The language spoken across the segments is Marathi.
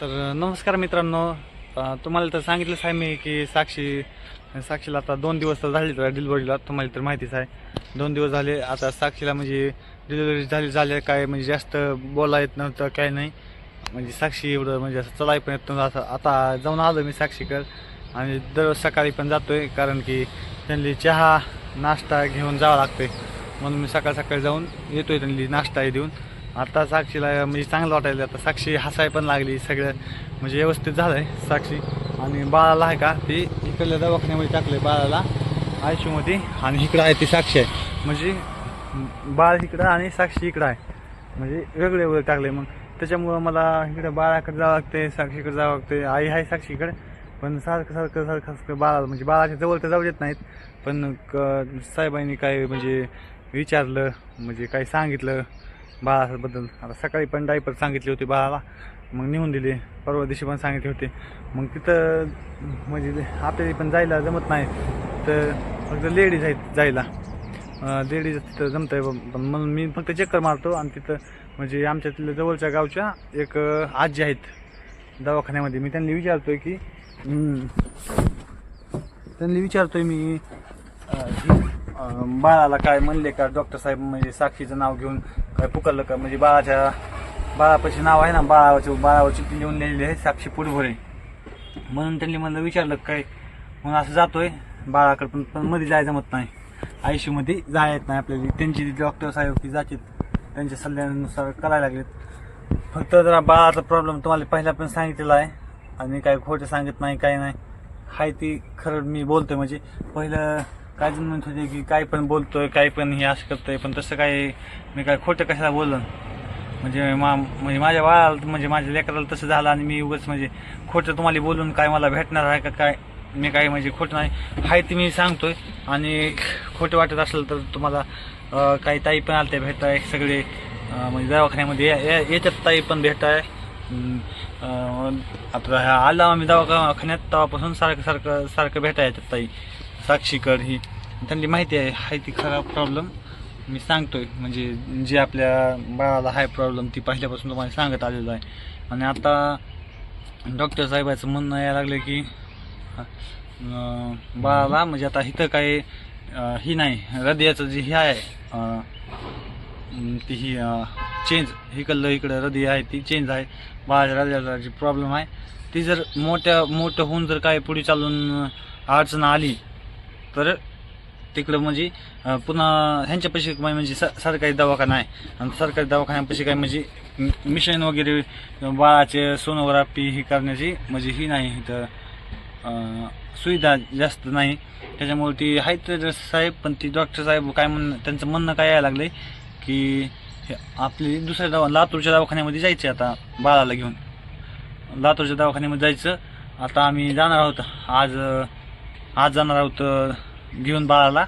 तर नमस्कार मित्रांनो. तुम्हाला तर सांगितलंच आहे मी की साक्षी साक्षीला आता दोन दिवस तर झाले डिलिव्हरीला तुम्हाला तर माहितीच आहे. दोन दिवस झाले आता साक्षीला म्हणजे डिलिव्हरी झाली झाले काय म्हणजे जास्त बोला येत नव्हतं काय नाही. म्हणजे साक्षी एवढं म्हणजे असं चलाय पण येत नव्हतं. असं आता जाऊन आलो मी साक्षीकर आणि दररोज सकाळी पण जातो आहे कारण की त्यांनी चहा नाश्ता घेऊन जावं लागतंय. म्हणून मी सकाळ सकाळी जाऊन येतोय त्यांनी नाश्ताही देऊन. आता साक्षीला म्हणजे चांगलं वाटायला आता साक्षी हसाय पण लागली सगळं म्हणजे व्यवस्थित झालं आहे साक्षी. आणि बाळाला आहे का ती इकडल्या दवाखान्यामध्ये टाकले बाळाला आयशूमध्ये आणि इकडं आहे ती साक्षी आहे. म्हणजे बाळ इकडं आणि साक्षी इकडं आहे. म्हणजे वेगळे वेगळे टाकले मग. त्याच्यामुळं मला इकडं बाळाकडे जावं लागते साक्षीकडे जावं लागते आई आहे साक्षीकडे. पण सारखं सारखं सारखं सारखं बाळाला म्हणजे बाळाच्या जवळ तर जाऊ देत नाहीत पण क साहेबांनी काय म्हणजे विचारलं म्हणजे काय सांगितलं बाळाबद्दल. आता सकाळी पण डायपर सांगितले होते बाळाला मग नेऊन दिले. परवा दिवशी पण सांगितले होते. मग तिथं म्हणजे आपल्याला पण जायला जमत नाही. तर फक्त लेडीज आहेत जायला. लेडीज तिथं जमत आहे पण म्हणून मी फक्त चक्कर मारतो आणि तिथं म्हणजे आमच्या तिथल्या जवळच्या गावच्या एक आजी आहेत. दवाखान्यामध्ये. मी त्यांनी विचारतोय की त्यांनी विचारतोय मी बाळाला काय म्हणले का? डॉक्टर साहेब म्हणजे साक्षीचं नाव घेऊन काय पुकारलं का? म्हणजे बाळाच्या बाळापाशी नाव आहे ना बाळावरचे बाळावरची लिहून लिहिलेली आहे साक्षी पुढभरे. म्हणून त्यांनी म्हणलं विचारलं काय म्हणून असं जातोय? बाळाकडे पण पण मध्ये जायचं जमत नाही. आयुष्यमध्ये जायला येत नाही आपल्याला. त्यांची डॉक्टर साहेब की जातात त्यांच्या सल्ल्यानुसार करायला लागलेत. फक्त जरा बाळाचा प्रॉब्लेम तुम्हाला पहिला पण सांगितलेला आहे. आणि काय खोटं सांगत नाही काय नाही. हाय ती खरं मी बोलतोय म्हणजे पहिलं काय जण म्हणत होते की काय पण बोलतोय काय पण हे असं करतोय पण तसं काय मी काय खोटं कशाला बोललो? म्हणजे मा म्हणजे माझ्या बाळाला म्हणजे माझ्या लेकराला तसं झालं आणि मी उगाच म्हणजे खोटं तुम्हाला बोलून काय मला भेटणार आहे का काय? मी काय म्हणजे खोटं नाही. हाय ते मी सांगतोय आणि खोटं वाटत असेल तर तुम्हाला काही ताई पण आलते भेटताय सगळे म्हणजे दवाखान्यामध्ये या- या- याच्यात ताई पण भेटाय. आता ह्या आला आम्ही दवाखान्यात तेव्हापासून सारखं सारखं सारखं भेटाय याच्यात ताई साक्षीकर ही त्यांनी माहिती आहे हाय ती खरा प्रॉब्लेम मी सांगतोय म्हणजे जे आपल्या बाळाला हाय प्रॉब्लेम ती पहिल्यापासून तुम्हाला सांगत आलेलं आहे आणि आता डॉक्टर साहेबाचं म्हणणं यायला लागलं की बाळाला म्हणजे आता इथं काही ही नाही हृदयाचं जे हे आहे ती ही चेंज इकडलं इकडं हृदय आहे ती चेंज आहे. बाळाच्या हृदयाचा जी प्रॉब्लेम आहे. ती जर मोठ्या मोठं होऊन जर काय पुढे चालून अडचण आली तर तिकडं म्हणजे पुन्हा ह्यांच्यापाशी काय म्हणजे स सरकारी दवाखाना आहे. आणि सरकारी दवाखान्यापाशी काय म्हणजे मिशन वगैरे बाळाचे सोनोग्राफी ही करण्याची म्हणजे ही नाही इथं सुविधा जास्त नाही. त्याच्यामुळे ती आहेत साहेब पण ती डॉक्टर साहेब काय म्हण त्यांचं म्हणणं काय यायला लागलं की हे आपली दुसऱ्या दवा लातूरच्या दवाखान्यामध्ये जायचे आता बाळाला घेऊन. लातूरच्या दवाखान्यामध्ये जायचं. आता आम्ही जाणार आहोत. आज आज जाणार आहोत घेऊन बाळाला.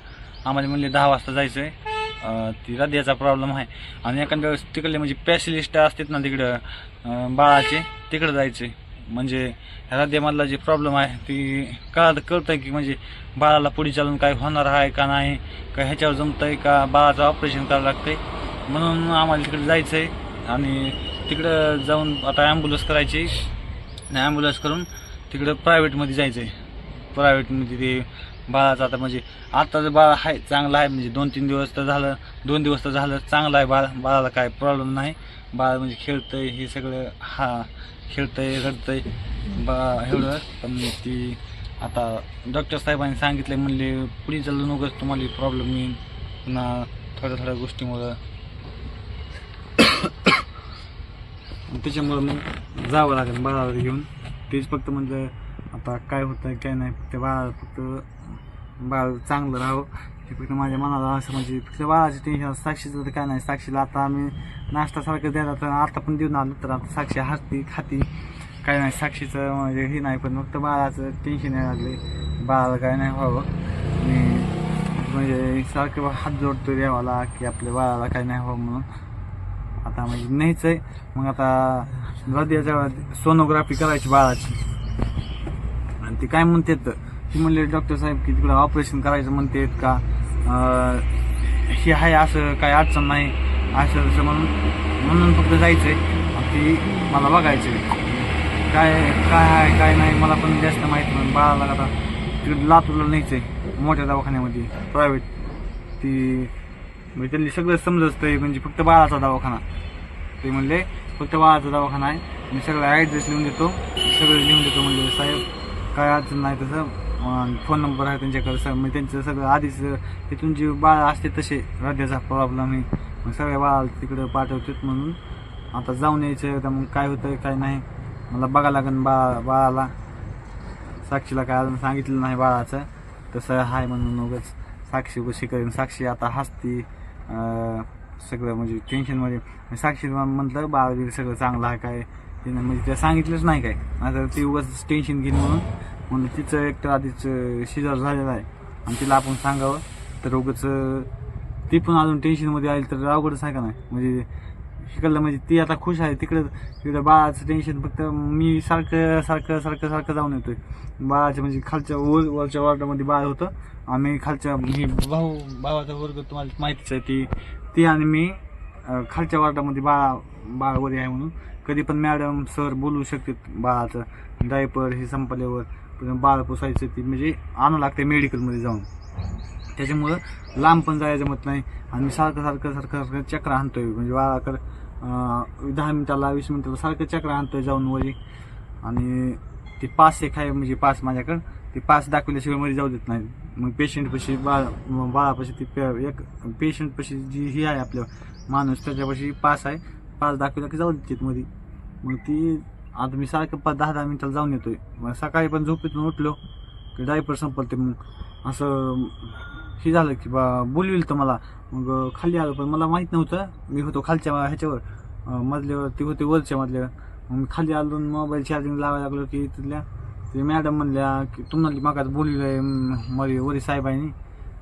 आम्हाला म्हणले दहा वाजता जायचं आहे ती हृदयाचा प्रॉब्लेम आहे. आणि एखाद्या वेळेस तिकडले म्हणजे स्पेशलिस्ट असतात ना तिकडं बाळाचे तिकडं जायचे म्हणजे हृदयामधला जे प्रॉब्लेम आहे ती कळत कळतं की म्हणजे बाळाला पुढे चालून काय होणार आहे का नाही का ह्याच्यावर जमतं आहे का? बाळाचं ऑपरेशन करावं लागतंय. म्हणून आम्हाला तिकडे जायचं आहे आणि तिकडं जाऊन आता ॲम्ब्युलन्स करायची. ॲम्ब्युलन्स करून तिकडं प्रायव्हेटमध्ये जायचं आहे प्रायव्हेटमध्ये ते बाळाचं आता म्हणजे आता जर बाळ आहे चांगला आहे. म्हणजे दोन तीन दिवस तर झालं दोन दिवस तर झालं चांगलं आहे बाळ. बाळाला काय प्रॉब्लेम नाही. बाळ म्हणजे खेळतंय हे सगळं हा खेळतंय रडतंय. बा एवढं. पण ती आता डॉक्टर साहेबांनी सांगितलं म्हणले पुढे चालू नकोच तुम्हाला प्रॉब्लेम येईल पुन्हा थोड्या थोड्या गोष्टीमुळं त्याच्यामुळं मग जावं लागेल बाळाला घेऊन. तेच फक्त म्हणलं आता काय होतं काय नाही फक्त बाळा फक्त बाळ चांगलं राहावं. हे फक्त माझ्या मनाला असं म्हणजे फक्त बाळाचे टेन्शन साक्षीचं तर काय नाही साक्षीला आता आम्ही नाश्तासारखं द्यायला तर आता पण देऊन आलो तर आता साक्षी हसती खाती. काय नाही साक्षीचं म्हणजे हे नाही पण फक्त बाळाचं टेन्शन यायला लागले बाळाला काय नाही व्हावं. आणि म्हणजे सारखं हात जोडतो देवाला की आपल्या बाळाला काय नाही व्हावं म्हणून. आता म्हणजे नाहीच आहे. मग आता हृदयाच्या सोनोग्राफी करायची बाळाची. आणि ते काय म्हणतात? ती म्हणले डॉक्टर साहेब की तिकडं ऑपरेशन करायचं म्हणतात का? हे आहे असं काय अडचण नाही. असं तसं म्हणून म्हणून फक्त जायचं आहे ती मला बघायचं आहे काय काय आहे काय नाही मला पण जास्त माहिती नाही. बाळाला आता तिकडे लातूरला न्यायचं आहे मोठ्या दवाखान्यामध्ये प्रायव्हेट ती म्हणजे त्यांनी सगळं समजतंय म्हणजे फक्त बाळाचा दवाखाना. ते म्हणले फक्त बाळाचा दवाखाना आहे. मी सगळं ॲड्रेस लिहून देतो. सगळं लिहून देतो म्हणजे साहेब काय अडचण नाही तसं. फोन नंबर आहे त्यांच्याकडे सर मी म्हणजे त्यांचं सगळं आधीच तिथून जे बाळ असते तसे हृदयाचा प्रॉब्लेम आहे. मग सगळ्या बाळाला तिकडं पाठवतात म्हणून. आता जाऊन यायचं तर मग काय होतं काय नाही. मला बघा लागेल बाळा बाळाला. साक्षीला काय अजून सांगितलं नाही बाळाचं. तसं आहे म्हणून उगाच साक्षी कशी करेन साक्षी आता हसती सगळं म्हणजे टेन्शनमध्ये साक्षी म्हटलं बाळ सगळं चांगलं आहे काय? तिनं म्हणजे त्या सांगितलंच नाही काय. आता ती उगाच टेन्शन घेईन म्हणून. म्हणून तिचं एक तर आधीच शिजार झालेलं आहे. आणि तिला आपण सांगावं तर उगाच ती पण अजून टेन्शनमध्ये आली तर अवघडच आहे का नाही? म्हणजे शिकलं म्हणजे ती आता खुश आहे तिकडं तिकडं बाळाचं टेन्शन फक्त मी सारखं सारखं सारखं सारखं जाऊन येतोय. बाळाच्या म्हणजे खालच्या वर वरच्या वॉर्डामध्ये बाळ होतं. आम्ही खालच्या मी भाऊ भावाचा वर्ग तुम्हाला माहितीच आहे ती ती आणि मी खालच्या वॉर्डामध्ये बाळा बाळ वरी आहे म्हणून. कधी पण मॅडम सर बोलू शकते बाळाचं. डायपर हे संपल्यावर बाळ पोसायचं ती म्हणजे आणावं लागते मेडिकलमध्ये जाऊन. त्याच्यामुळं लांब पण जायला जमत नाही. आणि मी सारखं सारखं सारखं सारखं चक्र आणतोय. म्हणजे बाळाकडं दहा मिनिटाला वीस मिनिटाला सारखं चक्र आणतोय जाऊन वरी. आणि ते पास एक आहे म्हणजे पास माझ्याकडं. ते पास दाखवल्याशिवायमध्ये जाऊ देत नाही. मग पेशंटपाशी बाळा बाळापाशी ती पे- एक पेशंटपाशी जी ही आहे आपल्या माणूस त्याच्यापाशी पास आहे. पास दाखवला की जाऊ देतात मध्ये मग ती आता मी सारखं पाच दहा दहा मिनिटाला जाऊन येतोय. मग सकाळी पण झोपेतून उठलो की डायपर संपलं ते मग. असं हे झालं की बा बोलविल तर मला. मग खाली आलो पण मला माहीत नव्हतं. मी होतो खालच्या ह्याच्यावर. मजल्यावर मधल्यावर ती होते वरच्या मधल्यावर मग मी खाली आलो मोबाईल चार्जिंग लावायला लागलो की तिथल्या ते मॅडम म्हणल्या की तुम्हाला मागात बोललेलं आहे मरी वरी साहेबांनी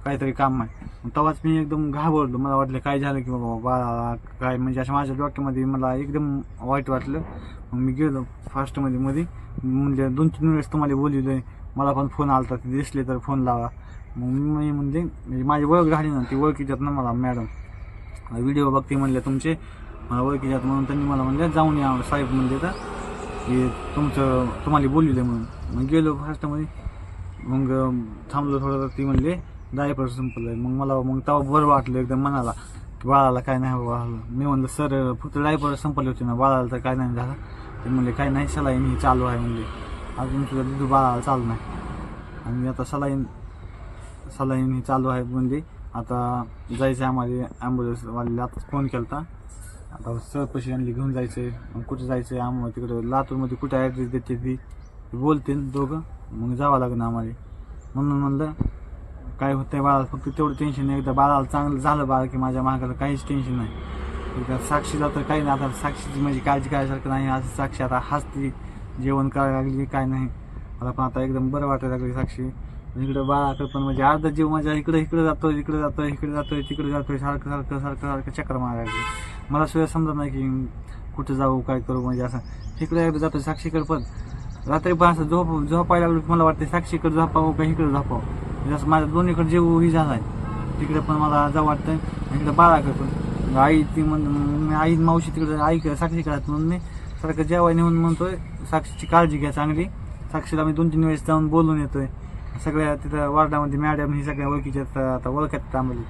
काहीतरी काम आहे. तेव्हाच मी एकदम घाबरलो. मला वाटलं काय झालं की बाबा बाळाला काय म्हणजे अशा माझ्या डॉक्टरमध्ये मला एकदम वाईट वाटलं. मग मी गेलो फास्टमध्ये मध्ये. म्हणजे दोन तीन वेळेस तुम्हाला बोलविलं आहे मला पण फोन आला ते दिसले तर फोन लावा. मग मी म्हणजे म्हणजे माझी ओळख झाली ना ती ओळखीच्यात ना मला मॅडम व्हिडिओ बघते म्हणले तुमचे. मला ओळखीच्यात म्हणून त्यांनी मला म्हणले जाऊन या साहेब म्हणले तर. की तुमचं तुम्हाला बोलले म्हणून. मग गेलो फास्टमध्ये मग थांबलो थोडं ती म्हणले डायपर संपलं मग मला मग तेव्हा बरं वाटलं एकदम मनाला की बाळाला काय नाही बाळाला मी म्हणलं सर फक्त डायपर संपले होते ना बाळाला तर काय नाही झालं. ते म्हणले काय नाही सलाईन ही चालू आहे म्हणले. अजून सुद्धा दूध बाळाला चालू नाही. आणि आता सलाईन सलाईन ही चालू आहे म्हणजे आता जायचं आहे आम्हाला ॲम्ब्युलन्सवाल्याला आता फोन केला आता सरपशी आणली घेऊन जायचं आहे मग कुठं जायचं आहे आम्हाला तिकडं लातूरमध्ये कुठं ॲड्रेस देते ती? बोलतील दोघं. मग जावं लागेल आम्हाला. म्हणून म्हणलं काय होतं आहे बाळाला फक्त तेवढं टेन्शन नाही. एकदा बाळाला चांगलं झालं बाळ की माझ्या मागाला काहीच टेन्शन नाही. एकदा साक्षीला तर काही नाही. आता साक्षीची माझी काळजी करायसारखं नाही. असं साक्षी आता हसती. जेवण करायला लागली काय नाही. मला पण आता एकदम बरं वाटायला लागली साक्षी. इकडं बाळाकडे पण म्हणजे अर्धा जीव माझ्या इकडे इकडे जातोय इकडे जातोय इकडे जातोय तिकडे जातोय सारखं सारखं सारखं सारखं चक्कर मारायला लागली. मला सुद्धा समजत नाही की कुठं जाऊ काय करू म्हणजे असं. इकडे एकदा जातोय साक्षीकडे पण. रात्री पण असं झोप झोपायला लागलो मला वाटतं साक्षीकडे झोपावं का इकडे झोपावं. म्हणजे असं माझ्या दोन्हीकडे जीव ही आहे तिकडे पण मला जाऊ वाटतं इकडे बाळाकडे पण. आई ती म्हण मी आई मावशी तिकडे आई साक्षीकडे म्हणून मी सारखं जेवाय नेऊन म्हणतोय साक्षीची काळजी घ्या चांगली. साक्षीला मी दोन तीन वेळेस जाऊन बोलून येतोय. सगळ्या तिथं वार्डामध्ये मॅडम ही सगळ्या ओळखीच्या आता ओळखत आम्हाला.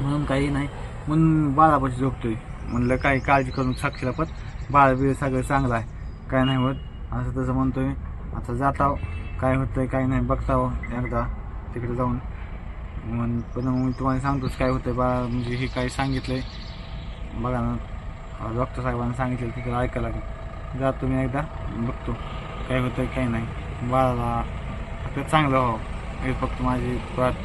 म्हणून काही नाही. म्हणून बाळापाशी झोपतोय. म्हणलं काही काळजी करून साक्षीला पण बाळ बिळ सगळं चांगलं आहे. काय नाही होत. असं तसं म्हणतोय. आता जाताव. काय होतंय काय नाही बघताव एकदा तिकडे जाऊन. पण मग मी तुम्हाला सांगतोच काय होतंय बा म्हणजे हे काय सांगितलंय. बघा ना. डॉक्टर साहेबांनी सांगितलं तिकडे ऐकायला लागेल. जा तुम्ही एकदा बघतो काय होतं काय नाही. बाळाला फक्त चांगलं व्हावं हे फक्त माझी प्रार्थना.